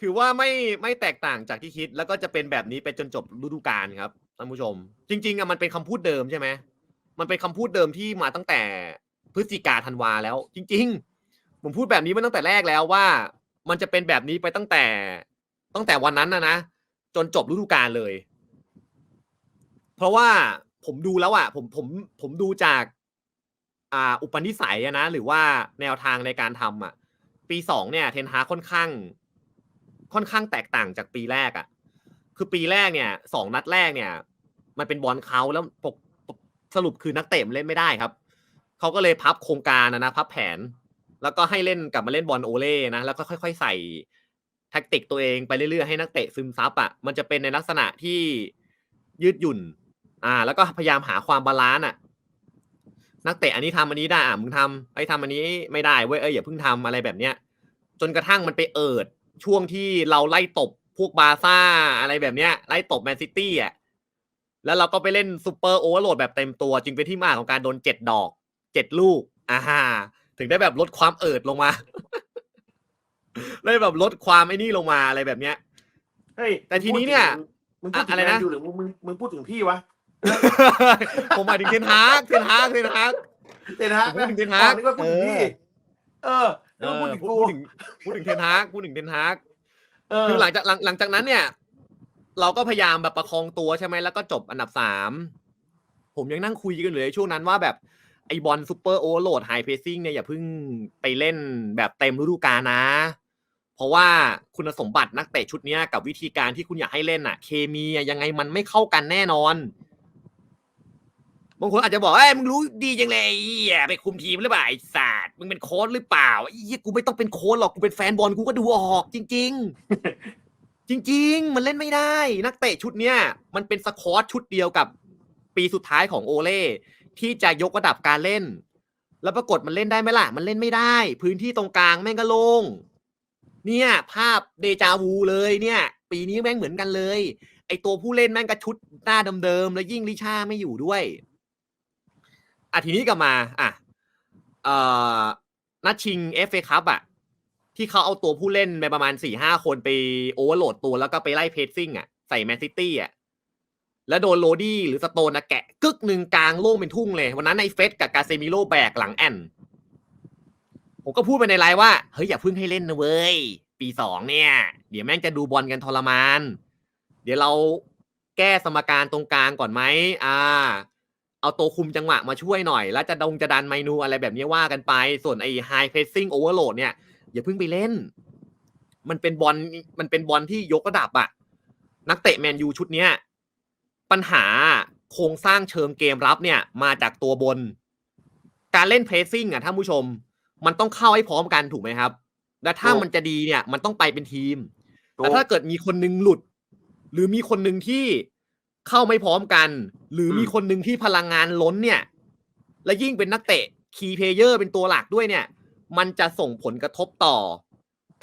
ถือว่าไม่ไม่แตกต่างจากที่คิด แล้วก็จะเป็นแบบนี้ไปจนจบฤดูกาลครับท่านผู้ชม จริง ๆอะมันเป็นคำพูดเดิมใช่ไหมมันเป็นคำพูดเดิมที่มาตั้งแต่พฤศจิกาธันวาแล้ว จริง ๆ ผมพูดแบบนี้มาตั้งแต่แรกแล้วว่า มันจะเป็นแบบนี้ไปตั้งแต่ตั้งแต่วันนั้นนะนะจนจบฤดูกาลเลย เพราะว่าผมดูแล้วอะผมผมผมดูจากอ่าอุปนิสัยอะนะหรือว่าแนวทางในการทำอะปีสองเนี่ยเทนฮาค่อนข้าง ค่อนข้างแตกต่างจากปีแรกอะ คือปีแรกเนี่ยสองนัดแรกเนี่ย มันเป็นบอลเขาแล้วปกสรุปคือนักเตะมันเล่นไม่ได้ครับเขาก็เลยพับโครงการนะนะพับแผน แล้วก็ให้เล่นกลับมาเล่นบอลโอเล่นะแล้วก็ค่อย ๆ ใส่แท็กติกตัวเองไปเรื่อยๆให้นักเตะซึมซับอะมันจะเป็นในลักษณะที่ยืดหยุ่น อ่า แล้วก็พยายามหาความบาลานซ์อะ นักเตะอันนี้ทำอันนี้ได้อะมึงทำไอ้ทำอันนี้ไม่ได้เว้ยเอ้ยอย่าเพิ่งทำอะไรแบบเนี้ยจนกระทั่งมันไปเอิด ช่วงที่เราไล่ตบพวกบาร์ซ่าอะไรแบบเนี้ย ไล่ตบแมนซิตี้อะแล้วเราก็ไปเล่นซูเปอร์โอเวอร์โหลดแบบเต็มตัว จึงเป็นที่มาของการโดนเจ็ดดอกเจ็ดลูกอ่าฮะถึงได้แบบลดความเอิดลงมาได้แบบลดความไอ้นี่ลงมาอะไรแบบเนี้ยเฮ้ยแต่ทีนี้เนี่ยมึงพูดถึงอะอะไรแมนะนยูหรือมึงมึงมึงพูดถึงพี่วะผมหมายถึงเทนฮากเทนฮากเทนฮากเตนฮากผมพูดถึงเทนฮากอ๋อนึกว่าพูดถึงพี่เออ เออนึกว่าพูดถึงกูพูดถึงพูดถึงเทนฮากพูดถึงเทนฮากเออคือหลังจากหลังหลังจากนั้นเนี่ย เราก็พยายามแบบประคองตัวใช่ไหมแล้วก็จบอันดับสามผมยังนั่งคุยกันอยู่เลยช่วงนั้นว่าแบบไอบอลซูเปอร์โอเวอร์โหลดไฮเพซซิ่งเนี่ยอย่าเพิ่งไปเล่นแบบเต็มฤดูกาลนะ เพราะว่าคุณสมบัตินักเตะชุดเนี้ยกับวิธีการที่คุณอยากให้เล่นอะเคมีอะยังไงมันไม่เข้ากันแน่นอน บางคนอาจจะบอกเอ้ยมึงรู้ดีจังเลยไอ้เหี้ยไปคุมทีมหรือเปล่าไอ้สัตว์มึงเป็นโค้ชหรือเปล่าไอ้เหี้ยกูไม่ต้องเป็นโค้ชหรอกกูเป็นแฟนบอลกูก็ดูออกจริง ๆ จริง ๆ มันเล่นไม่ได้ นักเตะชุดเนี้ยมันเป็นสควอตชุดเดียวกับปีสุดท้ายของโอเล่ที่จะยกระดับการเล่น แล้วปรากฏมันเล่นได้ไหมล่ะ มันเล่นไม่ได้ พื้นที่ตรงกลางแม่งก็โล่งเนี่ย ภาพเดจาวูเลยเนี่ย ปีนี้แม่งเหมือนกันเลย ไอตัวผู้เล่นแม่งก็ชุดหน้าเดิมๆแล้วยิ่งลิชาไม่อยู่ด้วย อะทีนี้กลับมา อะเอ่อนัดชิงเอฟเอคัพอะ ที่เขาเอาตัวผู้เล่นไปประมาณสี่ห้าคนไปโอเวอร์โหลดตัวแล้วก็ไปไล่เพจซิ่งอะใส่แมนซิตี้อะแล้วโดนโรดี้หรือสโตนนะแกะกึกหนึ่งกลางโล่งเป็นทุ่งเลย วันนั้นในเฟสกับกาเซมิโลแบกหลังแอนผมก็พูดไปในไลน์ว่า เฮ้ยอย่าพิ่งให้เล่นนะเว้ย ปีสองเนี่ย เดี๋ยวแม่งจะดูบอลกันทรมาน เดี๋ยวเราแก้สมการตรงกลางก่อนไหมอ่า เอาตัวคุมจังหวะมาช่วยหน่อย แล้วจะดงจะดันเมนูอะไรแบบนี้ว่ากันไป ส่วนไอ้ high pressing overload เนี่ย อย่าเพิ่งไปเล่น มันเป็นบอลมันเป็นบอลที่ยกระดับอะนักเตะแมนยูชุดเนี้ยปัญหาโครงสร้างเชิงเกมรับเนี่ย มาจากตัวบน การเล่นเพรสซิ่งอะท่านผู้ชม มันต้องเข้าให้พร้อมกันถูกไหมครับ และถ้ามันจะดีเนี่ย มันต้องไปเป็นทีมแต่ถ้าเกิดมีคนนึงหลุด หรือมีคนหนึ่งที่ เข้าไม่พร้อมกัน หรือมีคนหนึ่งที่พลังงานล้นเนี่ย และยิ่งเป็นนักเตะคีย์เพลเยอร์เป็นตัวหลักด้วยเนี่ย มันจะส่งผลกระทบต่อ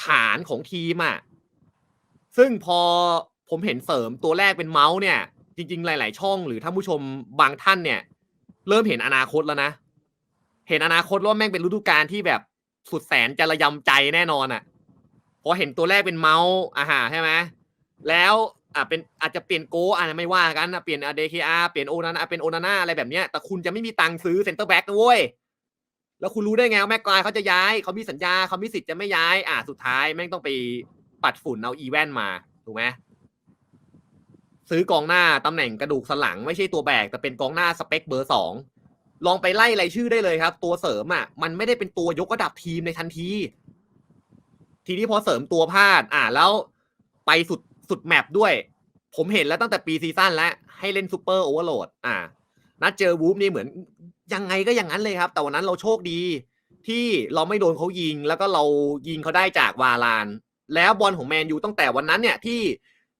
ฐานของทีมอะซึ่งพอผมเห็นเสริมตัวแรกเป็นเมาส์เนี่ย จริง ๆ หลาย ๆ ช่องหรือท่านผู้ชมบางท่านเนี่ย เริ่มเห็นอนาคตแล้วนะ เห็นอนาคตว่าแม่งเป็นฤดูกาลที่แบบสุดแสนจะระยำใจแน่นอนอะพอเห็นตัวแรกเป็นเมาส์อาหาใช่ไหมแล้ว อะเป็นอาจจะเปลี่ยนโกอะไม่ว่ากันนะเปลี่ยนเดคอาเปลี่ยนโอนานาเป็นโอนาน่าอะไรแบบเนี้ยแต่คุณจะไม่มีตังค์ซื้อเซ็นเตอร์แบ็กนะเว้ยแล้วคุณรู้ได้ไงว่าแม็กกายเขาจะย้ายเขามีสัญญาเขามีสิทธิ์จะไม่ย้าย อะสุดท้ายแม่งต้องไปปัดฝุ่นเอาอีแวนมาถูกไหมซื้อกองหน้าตำแหน่งกระดูกสันหลังไม่ใช่ตัวแบก แต่เป็นกองหน้าสเปคเบอร์สองลองไปไล่รายชื่อได้เลยครับ ตัวเสริมอะ มันไม่ได้เป็นตัวยกระดับทีมในทันที ทีนี้พอเสริมตัวพลาด อะแล้วไปสุดสุดแมปด้วย ผมเห็นแล้วตั้งแต่ปีซีซั่นแล้ว ให้เล่นซูเปอร์โอเวอร์โหลดอะนัดเจอวูฟนี่เหมือนยังไงก็อย่างนั้นเลยครับ แต่วันนั้นเราโชคดี ที่เราไม่โดนเขายิง แล้วก็เรายิงเขาได้จากวาลาน แล้วบอลของแมนยูตั้งแต่วันนั้นเนี่ยที่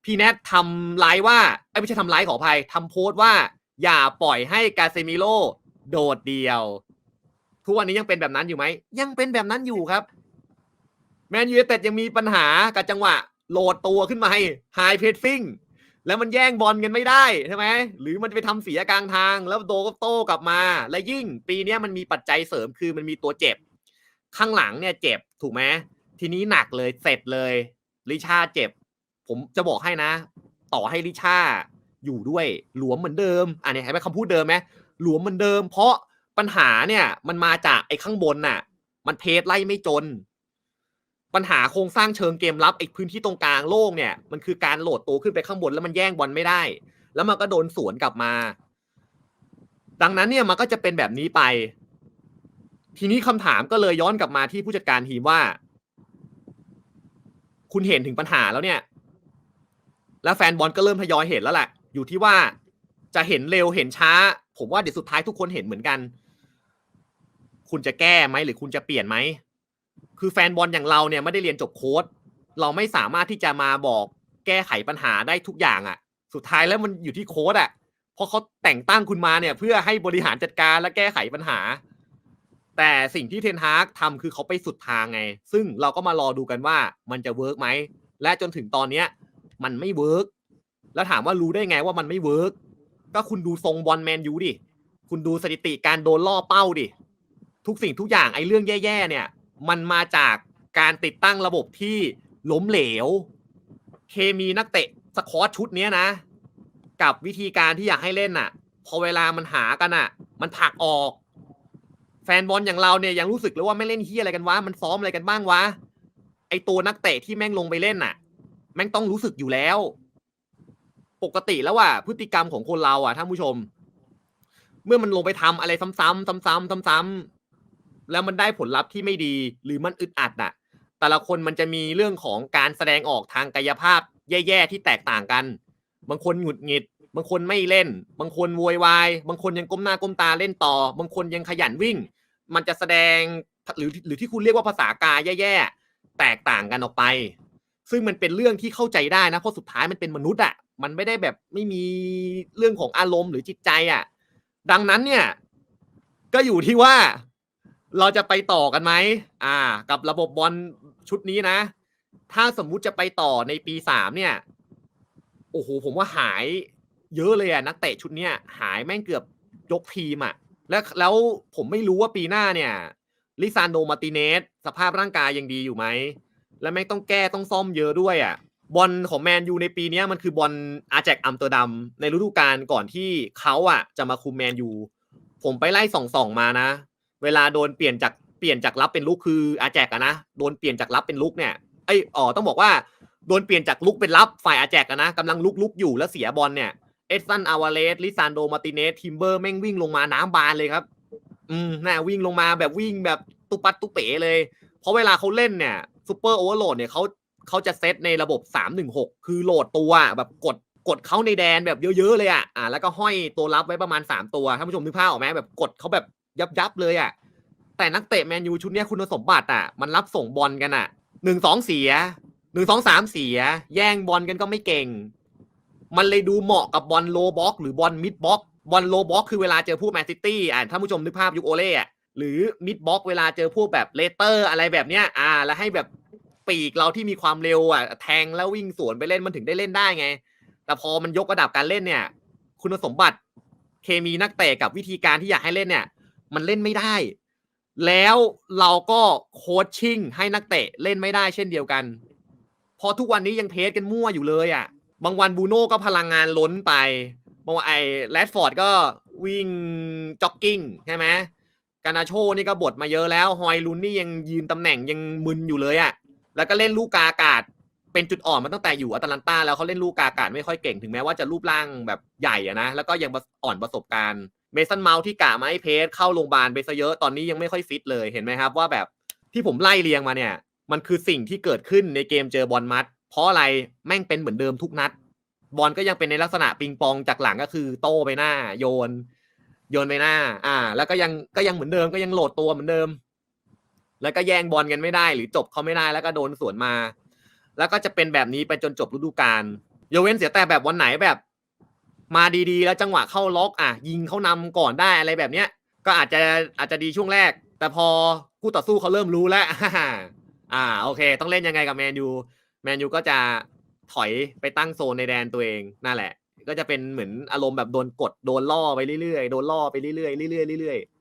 พี่แนททำไลฟ์ว่าเอ้ไม่ใช่ทำไลฟ์ขออภัยทำโพสต์ว่า อย่าปล่อยให้กาเซมิโลโดดเดียว ทุกวันนี้ยังเป็นแบบนั้นอยู่ไหม ยังเป็นแบบนั้นอยู่ครับ แมนยูเต็ดยังมีปัญหากับจังหวะโหลดตัวขึ้นมาให้ไฮเพรสซิ่ง แล้วมันแย่งบอลกันไม่ได้ใช่ไหมหรือมันไปทำเสียกลางทาง แล้วโดก็โต้กลับมา และยิ่งปีนี้มันมีปัจจัยเสริมคือมันมีตัวเจ็บ ข้างหลังเนี่ยเจ็บถูกไหมทีนี้หนักเลยเสร็จเลยลิชาเจ็บ ผมจะบอกให้นะ ต่อให้ลิชาอยู่ด้วยหลวมเหมือนเดิมอันนี้เห็นไหมคำพูดเดิมไหมหลวมเหมือนเดิม เพราะปัญหาเนี่ยมันมาจากไอ้ข้างบนน่ะ มันเพจไล่ไม่จน ปัญหาโครงสร้างเชิงเกมรับไอ้พื้นที่ตรงกลางโล่งเนี่ยมันคือการโหลดตัวขึ้นไปข้างบนแล้วมันแย่งบอลไม่ได้ แล้วมันก็โดนสวนกลับมา ดังนั้นเนี่ยมันก็จะเป็นแบบนี้ไป ทีนี้คำถามก็เลยย้อนกลับมาที่ผู้จัดการทีมว่า คุณเห็นถึงปัญหาแล้วเนี่ย แล้วแฟนบอลก็เริ่มทยอยเห็นแล้วแหละอยู่ที่ว่าจะเห็นเร็วเห็นช้า ผมว่าเดี๋ยวสุดท้ายทุกคนเห็นเหมือนกัน คุณจะแก้ไหมหรือคุณจะเปลี่ยนไหม คือแฟนบอลอย่างเราเนี่ยไม่ได้เรียนจบโค้ดเราไม่สามารถที่จะมาบอกแก้ไขปัญหาได้ทุกอย่างอะ่ะ สุดท้ายแล้วมันอยู่ที่โค้ดอะ่ะเพราะเขาแต่งตั้งคุณมาเนี่ย เพื่อให้บริหารจัดการและแก้ไขปัญหา แต่สิ่งที่เทนฮากทำคือเขาไปสุดทางไง ซึ่งเราก็มารอดูกันว่ามันจะเวิร์กไหมและจนถึงตอนเนี้ย มันไม่เวิร์กแล้วถามว่ารู้ได้ไงว่ามันไม่เวิร์กก็คุณดูทรงบอลแมนยูดิคุณดูสถิติการโดนล่อเป้าดิทุกสิ่งทุกอย่างไอ้เรื่องแย่ๆเนี่ย มันมาจากการติดตั้งระบบที่ล้มเหลว เคมีนักเตะสคอตชุดนี้นะ กับวิธีการที่อยากให้เล่นน่ะ พอเวลามันหากันอะ มันผลักออก แฟนบอลอย่างเราเนี่ยยังรู้สึกเลยว่าไม่เล่นเฮียอะไรกันวะมันซ้อมอะไรกันบ้างวะไอตัวนักเตะที่แม่งลงไปเล่นน่ะ แม่งต้องรู้สึกอยู่แล้ว ปกติแล้วว่าพฤติกรรมของคนเราอะท่านผู้ชม เมื่อมันลงไปทำอะไรซ้ำๆซ้ำๆซ้ำๆ แล้วมันได้ผลลัพธ์ที่ไม่ดีหรือมันอึดอัดน่ะแต่ละคนมันจะมีเรื่องของการแสดงออกทางกายภาพแย่ๆที่แตกต่างกัน บางคนหงุดหงิด บางคนไม่เล่น บางคนโวยวาย บางคนยังก้มหน้าก้มตาเล่นต่อ บางคนยังขยันวิ่ง มันจะแสดงหรือหรือที่คุณเรียกว่าภาษากายแย่ๆแตกต่างกันออกไป ซึ่งมันเป็นเรื่องที่เข้าใจได้นะเพราะสุดท้ายมันเป็นมนุษย์อะมันไม่ได้แบบไม่มีเรื่องของอารมณ์หรือจิตใจอะดังนั้นเนี่ยก็อยู่ที่ว่า เราจะไปต่อกันไหมอ่า กับระบบบอลชุดนี้นะ ถ้าสมมุติจะไปต่อในปีสามเนี่ย โอ้โหผมว่าหายเยอะเลยอะนักเตะชุดเนี้ยหายแม่งเกือบยกทีมอะแล้วแล้วผมไม่รู้ว่าปีหน้าเนี่ยลิซานโดมาร์ติเนสสภาพร่างกายยังดีอยู่ไหม แล้วแม่งต้องแก้ต้องซ่อมเยอะด้วยอะบอลของแมนยูในปีนี้มันคือบอลอาแจกอัมสเตอร์ดัมในฤดูกาลก่อนที่เขาอะจะมาคุมแมนยูผมไปไล่ส่องๆมานะ เวลาโดนเปลี่ยนจากเปลี่ยนจากรับเป็นลุกคืออาแจกอะนะโดนเปลี่ยนจากรับเป็นลุกเนี่ยไอยอ๋อต้องบอกว่าโดนเปลี่ยนจากลุกเป็นรับฝ่ายอาแจกอะนะกำลังลุกลุกอยู่แล้วเสียบอลเนี่ยเอสซันอาวาเลสลิซานโดมาร์ติเนสทิมเบอร์แม่งวิ่งลงมาน้ำบานเลยครับ อืมน่าวิ่งลงมาแบบวิ่งแบบตุปัดตุเป๋เลย เพราะเวลาเขาเล่นเนี่ยซูเปอร์โอเวอร์โหลดเนี่ยเขาเขาจะเซตในระบบ 316 คือโหลดตัวแบบกดกดเขาในแดนแบบเยอะๆเลยอะอ่าแล้วก็ห้อยตัวรับไว้ประมาณ 3 ตัวท่านผู้ชมนึกภาพออกไหมแบบกดเขาแบบ ยับยับเลยอะแต่นักเตะแมนยูชุดนี้คุณสมบัติอะ มันรับส่งบอลกันอะหนึ่งสองเสียหนึ่งสองสามเสีย แย่งบอลกันก็ไม่เก่ง มันเลยดูเหมาะกับบอลโลบ็อก หรือบอลมิดบ็อกบอลโลบ็อกคือเวลาเจอพวกแมนซิตี้อ่าท่านผู้ชมนึกภาพยุคโอเล่อะหรือมิดบ็อกเวลาเจอพวกแบบเลเตอร์อะไรแบบเนี้ย อ่า แล้วให้แบบปีกเราที่มีความเร็วอะ แทงแล้ววิ่งสวนไปเล่นมันถึงได้เล่นได้ไง แต่พอมันยกระดับการเล่นเนี่ย คุณสมบัติเคมีนักเตะกับวิธีการที่อยากให้เล่นเนี่ย มันเล่นไม่ได้ แล้วเราก็โคชชิ่งให้นักเตะเล่นไม่ได้เช่นเดียวกัน พอทุกวันนี้ยังเทสกันมั่วอยู่เลยอะ บางวันบูโน่ก็พลังงานล้นไป บางวันไอ้แรดฟอร์ดก็วิ่งจ็อกกิ้งใช่ไหมกานาโชนี่ก็บทมาเยอะแล้วฮอยลุนนี่ยังยืนตำแหน่งยังมึนอยู่เลยอะ่ะ แล้วก็เล่นลูกกาอากาศเป็นจุดอ่อนมาตั้งแต่อยู่อัตแลนตาแล้วเขาเล่นลูกกาอากาศไม่ค่อยเก่งถึงแม้ว่าจะรูปร่างแบบใหญ่อะนะแล้วก็ยังอ่อนประสบการณ์ เมสันเมาที่กะมาให้เพสเข้าโรงพยาบาลไปซะเยอะตอนนี้ยังไม่ค่อยฟิตเลยเห็นไหมครับว่าแบบที่ผมไล่เรียงมาเนี่ย มันคือสิ่งที่เกิดขึ้นในเกมเจอบอลมัด เพราะอะไรแม่งเป็นเหมือนเดิมทุกนัด บอลก็ยังเป็นในลักษณะปิงปองจากหลังก็คือโต้ไปหน้า โยน โยนไปหน้า อ่า แล้วก็ยังก็ยังเหมือนเดิมก็ยังโหลดตัวเหมือนเดิม แล้วก็แย่งบอลกันไม่ได้ หรือจบเขาไม่ได้แล้วก็โดนสวนมา แล้วก็จะเป็นแบบนี้ไปจนจบฤดูกาลโยเว้นเสียแต่แบบวันไหนแบบ มาดีๆ แล้วจังหวะเข้าล็อกอะยิงเขานำก่อนได้อะไรแบบเนี้ย ก็อาจจะอาจจะดีช่วงแรก แต่พอคู่ต่อสู้เขาเริ่มรู้แล้วอ่าโอเค ต้องเล่นยังไงกับแมนยูแมนยูก็จะถอยไปตั้งโซนในแดนตัวเองนั่นแหละ ก็จะเป็นเหมือนอารมณ์แบบโดนกดโดนล่อไปเรื่อยๆโดนล่อไปเรื่อยๆเรื่อยๆเรื่อยๆ